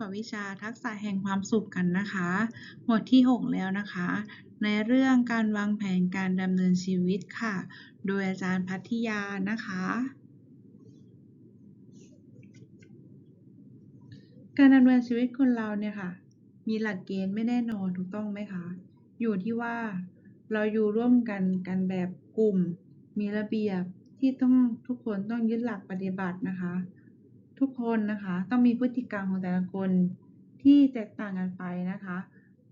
กับวิชาทักษะแห่งความสุขกันนะคะ หมวดที่ 6 แล้วนะคะ ในเรื่องการวางแผนการดำเนินชีวิตค่ะ โดยอาจารย์พัทยานะคะ การดำเนินชีวิตคนเราเนี่ยค่ะ มีหลักเกณฑ์ไม่แน่นอนถูกต้องไหมคะ อยู่ที่ว่าเราอยู่ร่วมกันกันแบบกลุ่ม มีระเบียบที่ต้องทุกคนต้องยึดหลักปฏิบัตินะคะ ทุกคนนะคะต้องมีพฤติกรรมของแต่ละคนที่แตกต่างกันไปนะคะ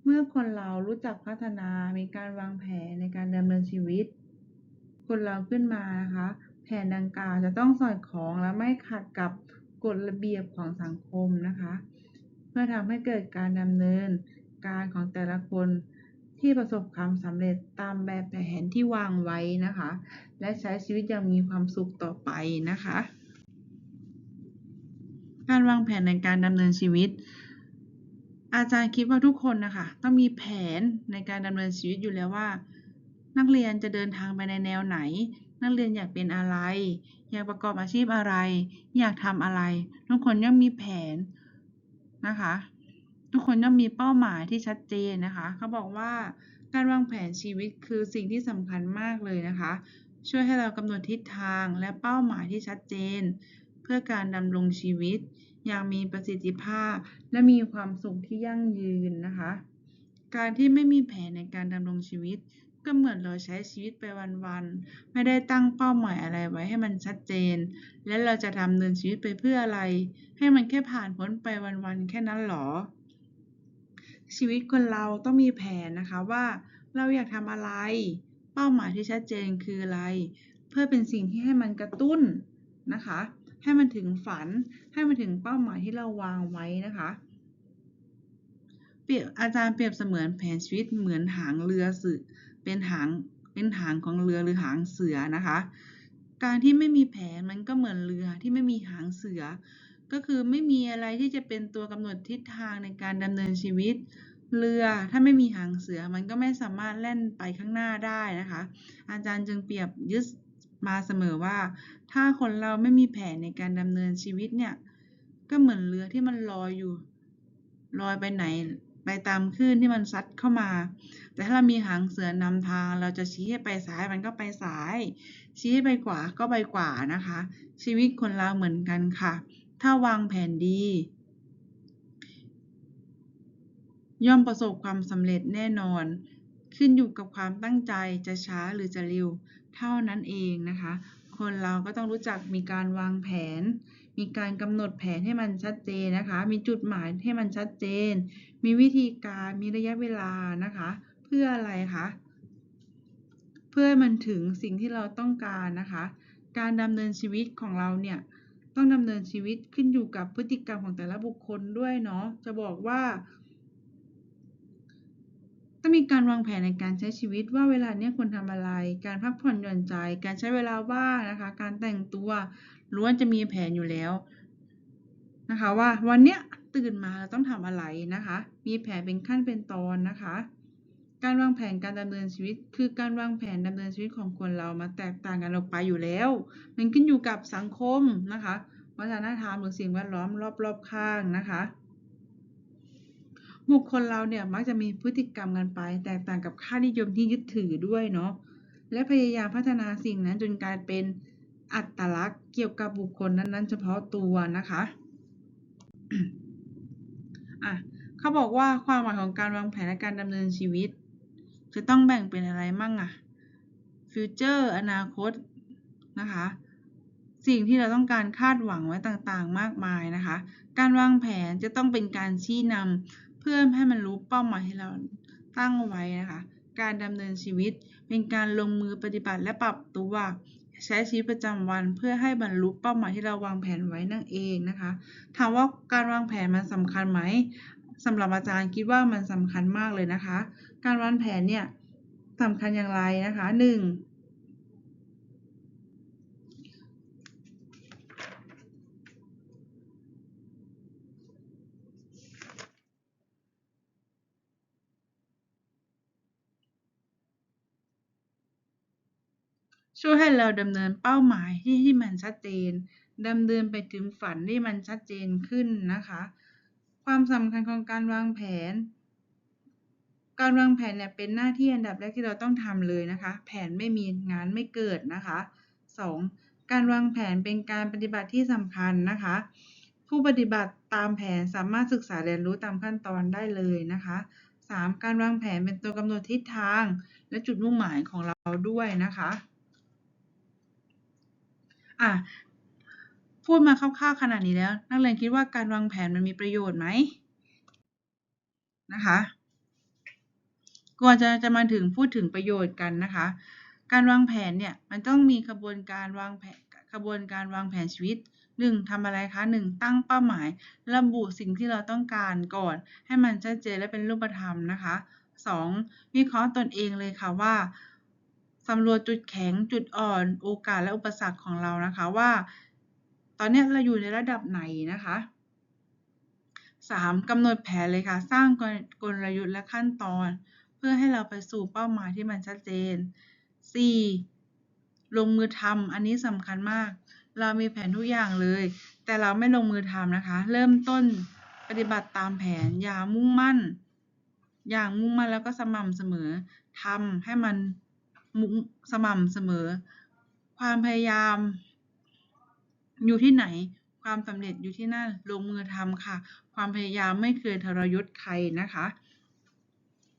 เมื่อคนเรารู้จักพัฒนามีการวางแผนในการดำเนินชีวิต คนเราขึ้นมานะคะ แผนดังกล่าวจะต้องสอดคล้องและไม่ขัดกับกฎระเบียบของสังคมนะคะ เพื่อทำให้เกิดการดำเนินการของแต่ละคนที่ประสบความสำเร็จตามแบบแผนที่วางไว้นะคะ และใช้ชีวิตอย่างมีความสุขต่อไปนะคะ การวางแผนในการดำเนินชีวิต อาจารย์คิดว่าทุกคนนะคะต้องมีแผนในการดำเนินชีวิตอยู่แล้วว่า นักเรียนจะเดินทางไปในแนวไหน นักเรียนอยากเป็นอะไร อยากประกอบอาชีพอะไร อยากทำอะไร ทุกคนย่อมมีแผนนะคะ ทุกคนย่อมมีเป้าหมายที่ชัดเจนนะคะเขาบอกว่าการวางแผนชีวิตคือสิ่งที่สำคัญมากเลยนะคะ ช่วยให้เรากำหนดทิศทางและเป้าหมายที่ชัดเจน เพื่อการดำรงชีวิต อย่างมีประสิทธิภาพ และมีความสุขที่ยั่งยืนนะคะ การที่ไม่มีแผนในการดำรงชีวิต ก็เหมือนเราใช้ชีวิตไปวันๆ ไม่ได้ตั้งเป้าหมายอะไรไว้ให้มันชัดเจน และเราจะดำเนินชีวิตไปเพื่ออะไร ให้มันแค่ผ่านพ้นไปวันๆ แค่นั้นหรอ ชีวิตคนเราต้องมีแผนนะคะว่าเราอยากทำอะไร เป้าหมายที่ชัดเจนคืออะไร เพื่อเป็นสิ่งที่ให้มันกระตุ้นนะคะ ให้มันถึงฝัน ให้มันถึงเป้าหมายที่เราวางไว้นะคะเปรียบอาจารย์เปรียบเสมือนแผนชีวิตเหมือนหางเรือสื่อเป็นหางเป็นหางของเรือหรือหางเสือนะคะ การที่ไม่มีแผนมันก็เหมือนเรือที่ไม่มีหางเสือ ก็คือไม่มีอะไรที่จะเป็นตัวกำหนดทิศทางในการดำเนินชีวิต เรือถ้าไม่มีหางเสือมันก็ไม่สามารถแล่นไปข้างหน้าได้นะคะ อาจารย์จึงเปรียบยึด มาเสมอว่า ถ้าคนเราไม่มีแผนในการดำเนินชีวิตเนี่ย ก็เหมือนเรือที่มันลอยอยู่ลอยไปไหน ไปตามคลื่นที่มันซัดเข้ามา แต่ถ้าเรามีหางเสือนำทาง เราจะชี้ให้ไปซ้ายมันก็ไปซ้าย ชี้ให้ไปขวาก็ไปขวานะคะ ชีวิตคนเราเหมือนกันค่ะ ถ้าวางแผนดี ย่อมประสบความสำเร็จแน่นอน ขึ้นอยู่กับความตั้งใจจะช้าหรือจะเร็ว เท่านั้นเองนะคะ คนเราก็ต้องรู้จักมีการวางแผน มีการกำหนดแผนให้มันชัดเจนนะคะ มีจุดหมายให้มันชัดเจน มีวิธีการมีระยะเวลานะคะ เพื่ออะไรคะเพื่อมันถึงสิ่งที่เราต้องการนะคะ การดำเนินชีวิตของเราเนี่ยต้องดำเนินชีวิตขึ้นอยู่กับพฤติกรรมของแต่ละบุคคลด้วยเนาะจะบอกว่า ต้องมีการวางแผนในการใช้ชีวิตว่าเวลาเนี้ยควรทำอะไร การพักผ่อนหย่อนใจ การใช้เวลาว่างนะคะ การแต่งตัวล้วนจะมีแผนอยู่แล้วนะคะ ว่าวันเนี้ยตื่นมาเราต้องทำอะไรนะคะ มีแผนเป็นขั้นเป็นตอนนะคะ การวางแผนการดำเนินชีวิต คือการวางแผนดำเนินชีวิตของคนเรามาแตกต่างกันออกไปอยู่แล้ว มันขึ้นอยู่กับสังคมนะคะ วัฒนธรรมหรือสิ่งแวดล้อมรอบๆข้างนะคะ บุคคลเราเนี่ยมักจะมีพฤติกรรมกันไป แตกต่างกับค่านิยมที่ยึดถือด้วยเนาะและพยายามพัฒนาสิ่งนั้นจนกลายเป็นอัตลักษณ์เกี่ยวกับบุคคลนั้นๆ เฉพาะตัวนะคะอะเขาบอกว่าความหมายของการวางแผนและการดำเนินชีวิต จะต้องแบ่งเป็นอะไรมั่งอะฟิวเจอร์อนาคตนะคะ สิ่งที่เราต้องการคาดหวังไว้ต่างๆ มากมายนะคะ การวางแผนจะต้องเป็นการชี้นำ เพื่อให้มันรู้เป้าหมายที่เราตั้งไว้นะคะ การดำเนินชีวิตเป็นการลงมือปฏิบัติและปรับตัวใช้ชีวิตประจำวันเพื่อให้บรรลุเป้าหมายที่เราวางแผนไว้นั่นเองนะคะ ถามว่าการวางแผนมันสำคัญไหมสำหรับอาจารย์คิดว่ามันสำคัญมากเลยนะคะ การวางแผนเนี่ยสำคัญอย่างไรนะคะ 1. ช่วยให้เราดำเนินเป้าหมายที่ที่มันชัดเจนดำเนินไปถึงฝันที่มันชัดเจนขึ้นนะคะ ความสำคัญของการวางแผน การวางแผนเนี่ยเป็นหน้าที่อันดับแรกที่เราต้องทำเลยนะคะ แผนไม่มีงานไม่เกิดนะคะ 2. การวางแผนเป็นการปฏิบัติที่สำคัญนะคะ ผู้ปฏิบัติตามแผนสามารถศึกษาเรียนรู้ตามขั้นตอนได้เลยนะคะ 3. การวางแผนเป็นตัวกำหนดทิศทาง และจุดมุ่งหมายของเราด้วยนะคะ อะพูดมาคร่าวๆขนาดนี้แล้ว นักเรียนคิดว่าการวางแผนมันมีประโยชน์ไหมนะคะก่อนจะจะมาถึงพูดถึงประโยชน์กันนะคะ การวางแผนเนี่ยมันต้องมีกระบวนการวางแผนกระบวนการวางแผนชีวิต 1. ทำอะไรคะ 1. ตั้งเป้าหมาย ระบุสิ่งที่เราต้องการก่อน ให้มันชัดเจนและเป็นรูปธรรมนะคะ 2. วิเคราะห์ตนเองเลยค่ะว่า สำรวจจุดแข็งจุดอ่อนโอกาสและอุปสรรคของเรานะคะว่า ตอนนี้เราอยู่ในระดับไหนนะคะ 3. กำหนดแผนเลยค่ะ สร้างกลยุทธ์และขั้นตอน เพื่อให้เราไปสู่เป้าหมายที่มันชัดเจน 4. ลงมือทำอันนี้สำคัญมาก เรามีแผนทุกอย่างเลย แต่เราไม่ลงมือทำนะคะ เริ่มต้นปฏิบัติตามแผนอย่ามุ่งมั่น อย่างมุ่งมั่นแล้วก็สม่ำเสมอทำให้มัน มุ่งสม่ำเสมอ ความพยายาม อยู่ที่ไหน ความสำเร็จอยู่ที่นั่น ลงมือทำค่ะ ความพยายามไม่เคยทรยศใครนะคะ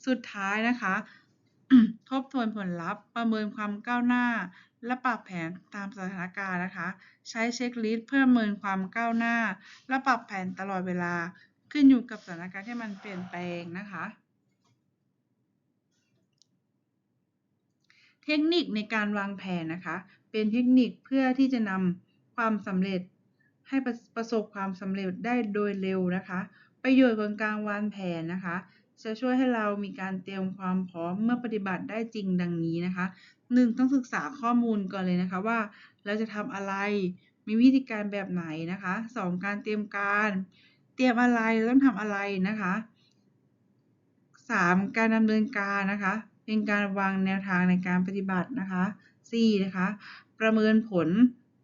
สุดท้ายนะคะ ทบทวนผลลัพธ์ ประเมินความก้าวหน้า และปรับแผนตามสถานการณ์นะคะ ใช้เช็คลิสต์เพื่อประเมินความก้าวหน้า และปรับแผนตลอดเวลา ขึ้นอยู่กับสถานการณ์ที่มันเปลี่ยนแปลงนะคะ เทคนิคในการวางแผนนะคะ เป็นเทคนิคเพื่อที่จะนำความสำเร็จให้ประประสบความสำเร็จได้โดยเร็วนะคะ ประโยชน์ของการวางแผนนะคะ จะช่วยให้เรามีการเตรียมความพร้อมเมื่อปฏิบัติได้จริงดังนี้นะคะ 1. ต้องศึกษาข้อมูลก่อนเลยนะคะว่า เราจะทำอะไรมีวิธีการแบบไหนนะคะ 2. การเตรียมการ เตรียมอะไรต้องทำอะไรนะคะ 3. การดำเนินการนะคะ เป็นการวางแนวทางในการปฏิบัตินะคะ 4. นะคะ ประเมินผล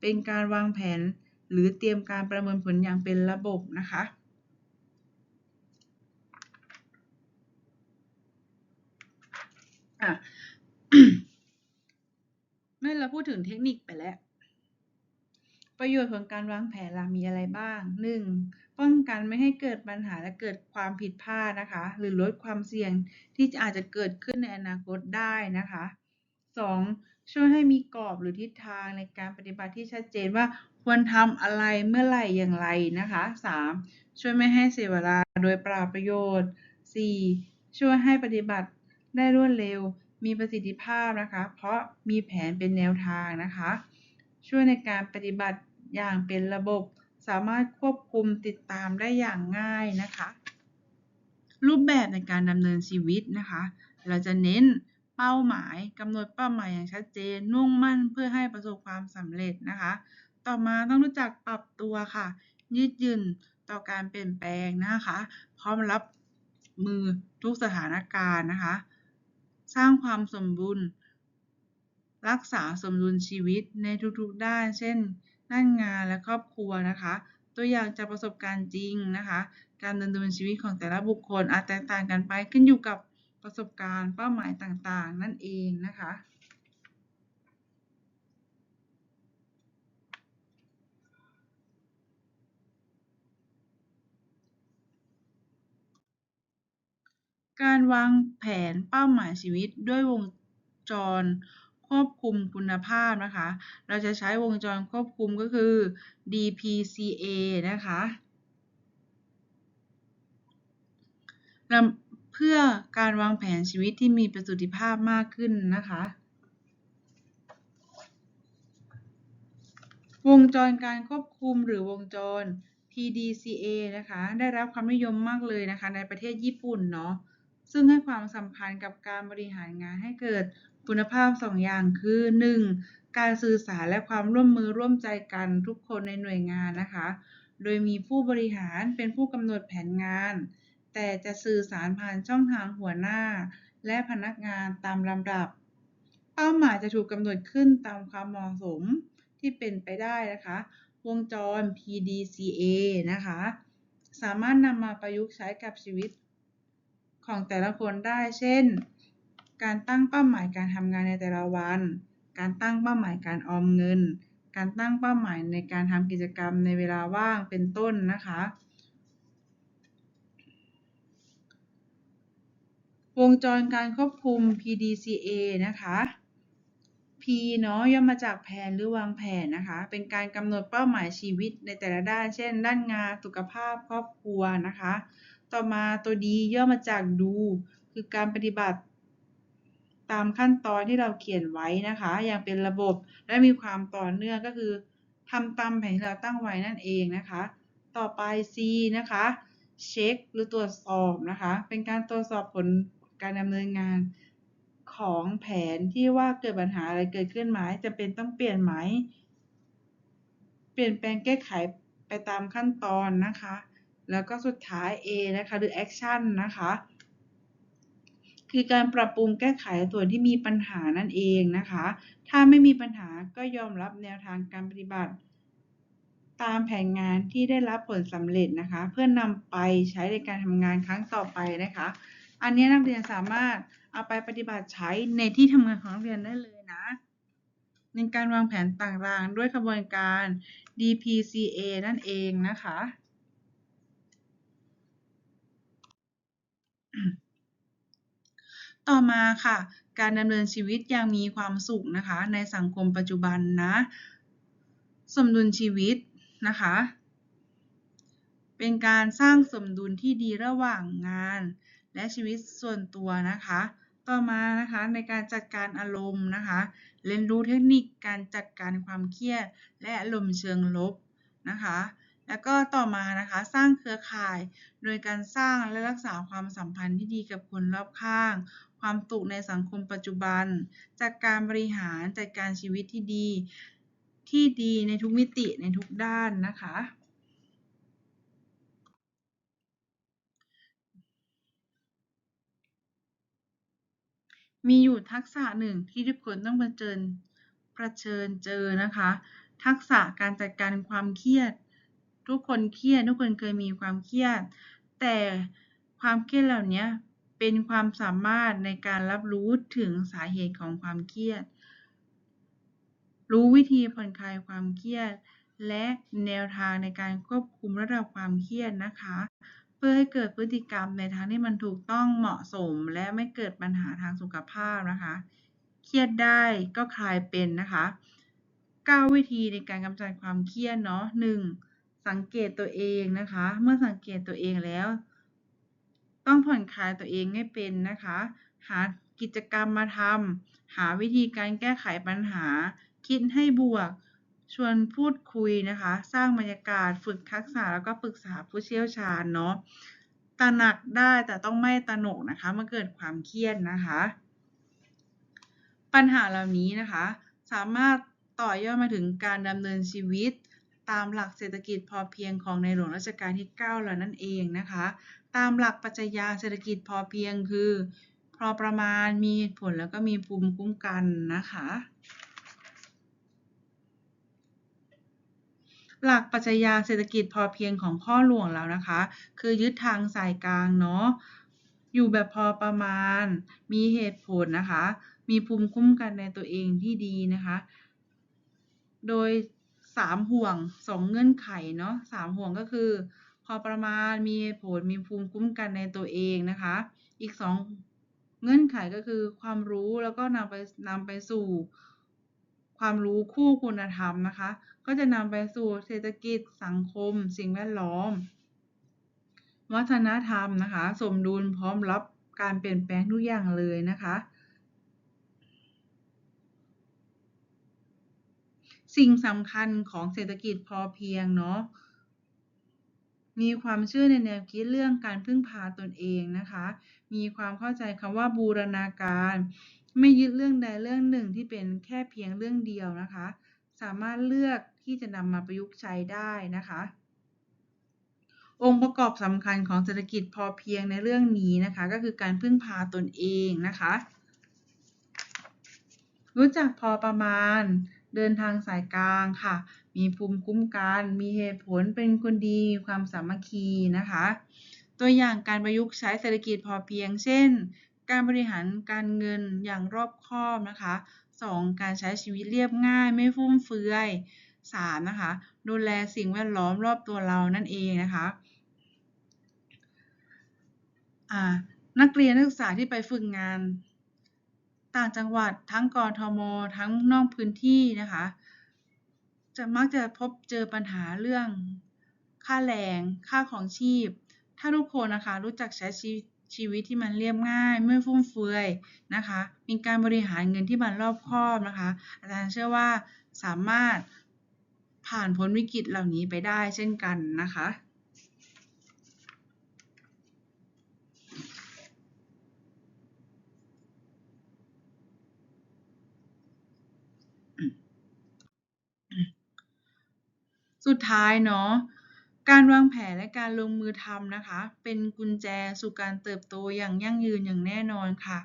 เป็นการวางแผน หรือเตรียมการประเมินผลอย่างเป็นระบบนะคะอะเมื่อเราพูดถึงเทคนิคไปแล้ว ประโยชน์ของการวางแผนล่ะมีอะไรบ้าง 1. ป้องกันไม่ให้เกิดปัญหาและเกิดความผิดพลาดนะคะ หรือลดความเสี่ยงที่อาจจะเกิดขึ้นในอนาคตได้นะคะ 2. ช่วยให้มีกรอบหรือทิศทางในการปฏิบัติที่ชัดเจนว่าควรทำอะไรเมื่อไหร่อย่างไรนะคะ 3. ช่วยไม่ให้เสียเวลาโดยเปล่าประโยชน์ 4. ช่วยให้ปฏิบัติได้รวดเร็ว มีประสิทธิภาพนะคะ เพราะมีแผนเป็นแนวทางนะคะ ช่วยในการปฏิบัติอย่างเป็นระบบ สามารถควบคุมติดตามได้อย่างง่ายนะคะ รูปแบบในการดำเนินชีวิตนะคะ เราจะเน้นเป้าหมายกำหนดเป้าหมายอย่างชัดเจนมุ่งมั่นเพื่อให้ประสบความสำเร็จนะคะ ต่อมาต้องรู้จักปรับตัวค่ะ ยืดหยุ่นต่อการเปลี่ยนแปลงนะคะ พร้อมรับมือทุกสถานการณ์นะคะ สร้างความสมบูรณ์ รักษาสมดุลชีวิตในทุกๆด้าน เช่น ด้านงานและครอบครัวนะคะ ตัวอย่างจากประสบการณ์จริงนะคะ การดำเนินชีวิตของแต่ละบุคคลอาจแตกต่างกันไปขึ้นอยู่กับประสบการณ์เป้าหมายต่างๆ นั่นเองนะคะการวางแผนเป้าหมายชีวิตด้วยวงจร ควบคุมคุณภาพนะคะ เราจะใช้วงจรควบคุมก็คือ DPCA นะคะเพื่อการวางแผนชีวิตที่มีประสิทธิภาพมากขึ้นนะคะ วงจรการควบคุมหรือวงจร PDCA นะคะ ได้รับความนิยมมากเลยนะคะ ในประเทศญี่ปุ่นเนาะซึ่งให้ความสำคัญกับการบริหารงานให้เกิด คุณภาพ 2 อย่างคือ 1. การสื่อสารและความร่วมมือร่วมใจกันทุกคนในหน่วยงานนะคะ โดยมีผู้บริหารเป็นผู้กำหนดแผนงาน แต่จะสื่อสารผ่านช่องทางหัวหน้า และพนักงานตามลำดับ เป้าหมายจะถูกกำหนดขึ้นตามความเหมาะสมที่เป็นไปได้นะคะ วงจร PDCA นะคะ สามารถนำมาประยุกต์ใช้กับชีวิตของแต่ละคนได้ เช่น การตั้งเป้าหมายการทำงานในแต่ละวัน การตั้งเป้าหมายการออมเงิน การตั้งเป้าหมายในการทำกิจกรรมในเวลาว่างเป็นต้นนะคะ วงจรการควบคุม PDCA นะคะ P เนาะย่อมาจากแผนหรือวางแผนนะคะ เป็นการกำหนดเป้าหมายชีวิตในแต่ละด้าน เช่น ด้านงานสุขภาพครอบครัวนะคะ ต่อมาตัว D ย่อมาจากดู คือการปฏิบัติ ตามขั้นตอนที่เราเขียนไว้นะคะ อย่างเป็นระบบและมีความต่อเนื่องก็คือทำตามแผนที่เราตั้งไว้นั่นเองนะคะ ต่อไป C นะคะเช็คหรือตรวจสอบนะคะ เป็นการตรวจสอบผลการดำเนินงานของแผนที่ว่าเกิดปัญหาอะไรเกิดขึ้นไหมจะเป็นต้องเปลี่ยนไหม เปลี่ยนแปลงแก้ไขไปตามขั้นตอนนะคะ แล้วก็สุดท้าย A นะคะหรือ action นะคะ คือการปรับปรุงแก้ไขส่วนที่มีปัญหานั่นเองนะคะ ถ้าไม่มีปัญหาก็ยอมรับแนวทางการปฏิบัติ ตามแผนงานที่ได้รับผลสำเร็จนะคะ เพื่อนำไปใช้ในการทำงานครั้งต่อไปนะคะ อันนี้นักเรียนสามารถเอาไปปฏิบัติใช้ในที่ทำงานของนักเรียนได้เลยนะ ในการวางแผนต่างๆ ด้วยกระบวนการ DPCA นั่นเองนะคะ ต่อมาค่ะ การดำเนินชีวิตอย่างมีความสุขนะคะ ในสังคมปัจจุบันนะ สมดุลชีวิตนะคะ เป็นการสร้างสมดุลที่ดีระหว่างงาน และชีวิตส่วนตัวนะคะ ต่อมานะคะในการจัดการอารมณ์นะคะ เรียนรู้เทคนิคการจัดการความเครียด และอารมณ์เชิงลบนะคะ แล้วก็ต่อมานะคะสร้างเครือข่าย โดยการสร้างและรักษาความสัมพันธ์ที่ดีกับคนรอบข้าง ความสุขในสังคมปัจจุบัน จากการบริหารจัดการชีวิตที่ดี ที่ดีในทุกมิติในทุกด้านนะคะมีอยู่ทักษะหนึ่งที่ทุกคนต้องเผชิญเชิญเจอนะคะ ทักษะการจัดการความเครียด ทุกคนเครียดทุกคนเคยมีความเครียด แต่ความเครียดเหล่านี้ เป็นความสามารถในการรับรู้ถึงสาเหตุของความเครียด รู้วิธีผ่อนคลายความเครียด และแนวทางในการควบคุมระดับความเครียดนะคะ เพื่อให้เกิดพฤติกรรมในทางที่มันถูกต้องเหมาะสม และไม่เกิดปัญหาทางสุขภาพนะคะ เครียดได้ก็คลายเป็นนะคะ 9 วิธีในการกำจัดความเครียดเนาะ 1. สังเกตตัวเองนะคะ เมื่อสังเกตตัวเองแล้ว ผ่อนคลายตัวเองให้เป็นนะคะ หากิจกรรมมาทำหาวิธีการแก้ไขปัญหา คิดให้บวก ชวนพูดคุยนะคะ สร้างบรรยากาศฝึกทักษะแล้วก็ปรึกษาผู้เชี่ยวชาญเนาะตระหนักได้แต่ต้องไม่ตระหนกนะคะเมื่อเกิดความเครียดนะคะ ปัญหาเหล่านี้นะคะ สามารถต่อยอดมาถึงการดำเนินชีวิต ตามหลักเศรษฐกิจพอเพียงของในหลวงรัชกาลที่ 9 แล้วนั่นเองนะคะ ตามหลักปรัชญาเศรษฐกิจพอเพียงคือ พอประมาณมีเหตุผลแล้วก็มีภูมิคุ้มกันนะคะ หลักปรัชญาเศรษฐกิจพอเพียงของพ่อหลวงแล้วนะคะ คือยึดทางสายกลางเนาะอยู่แบบพอประมาณ มีเหตุผลนะคะ มีภูมิคุ้มกันในตัวเองที่ดีนะคะ โดย 3 ห่วง 2 เงื่อนไขเนาะ3ห่วงก็คือ อประมาณมีผลมีภูมิคุ้มกันในตัวเองนะคะ อีก 2 เงื่อนไขก็คือความรู้แล้วก็นำไปนำไปสู่ ความรู้คู่คุณธรรมนะคะ ก็จะนำไปสู่เศรษฐกิจสังคม สิ่งแวดล้อม วัฒนธรรมนะคะ สมดุลพร้อมรับการเปลี่ยนแปลงทุกอย่างเลยนะคะสิ่งสำคัญของเศรษฐกิจพอเพียงเนาะ มีความเชื่อในแนวคิดเรื่องการพึ่งพาตนเองนะคะ มีความเข้าใจคำว่าบูรณาการ ไม่ยึดเรื่องใดเรื่องหนึ่งที่เป็นแค่เพียงเรื่องเดียวนะคะ สามารถเลือกที่จะนำมาประยุกต์ใช้ได้นะคะ องค์ประกอบสำคัญของเศรษฐกิจพอเพียงในเรื่องนี้นะคะ ก็คือการพึ่งพาตนเองนะคะ รู้จักพอประมาณเดินทางสายกลางค่ะ มีภูมิคุ้มกัน มีเหตุผลเป็นคนดีมีความสามัคคีนะคะ ตัวอย่างการประยุกต์ใช้เศรษฐกิจพอเพียง เช่น การบริหารการเงินอย่างรอบคอบนะคะ 2. การใช้ชีวิตเรียบง่ายไม่ฟุ่มเฟือย 3. นะคะ ดูแลสิ่งแวดล้อมรอบตัวเรานั่นเองนะคะนักเรียนนักศึกษาที่ไปฝึกงาน ต่างจังหวัดทั้งกรทม ทั้งนอกพื้นที่นะคะ จะมักจะพบเจอปัญหาเรื่อง ค่าแรง ค่าของชีพ ถ้าทุกคนนะคะรู้จักใช้ชีวิตชีวิตที่มันเรียบง่ายไม่ฟุ่มเฟือยนะคะ มีการบริหารเงินที่มันรอบคอบนะคะ อาจารย์เชื่อว่าสามารถผ่านพ้นวิกฤตเหล่านี้ไปได้เช่นกันนะคะ สุดท้ายเนาะการวางแผนและการลงมือทำนะคะ เป็นกุญแจสู่การเติบโตอย่างยั่งยืนอย่างแน่นอนค่ะ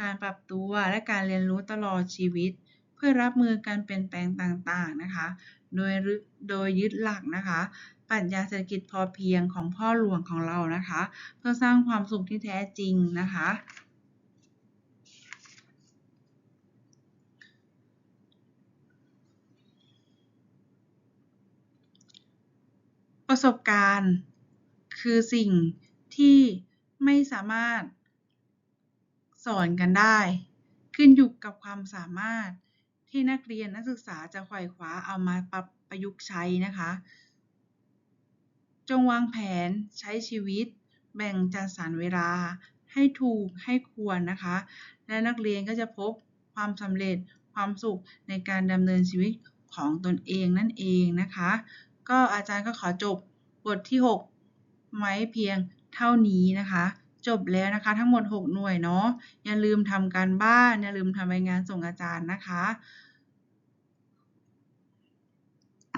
การปรับตัวและการเรียนรู้ตลอดชีวิต เพื่อรับมือการเปลี่ยนแปลงต่างๆนะคะ โดยโดยยึดหลักนะคะ ปรัชญาเศรษฐกิจพอเพียงของพ่อหลวงของเรานะคะ เพื่อสร้างความสุขที่แท้จริงนะคะ ประสบการณ์ คือสิ่งที่ไม่สามารถสอนกันได้ ขึ้นอยู่กับความสามารถที่นักเรียนนักศึกษาจะไขว่คว้าเอามาปรับประยุกต์ใช้นะคะ จงวางแผนใช้ชีวิต แบ่งจัดสรรเวลาให้ถูกให้ควรนะคะ และนักเรียนก็จะพบความสำเร็จความสุขในการดำเนินชีวิตของตนเองนั่นเองนะคะ ก็อาจารย์ก็ขอจบบทที่ 6 ไว้เพียงเท่านี้นะคะ จบแล้วนะคะทั้งหมด 6 หน่วยเนาะอย่าลืมทำการบ้าน อย่าลืมทำรายงานส่งอาจารย์นะคะ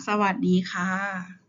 สวัสดีค่ะ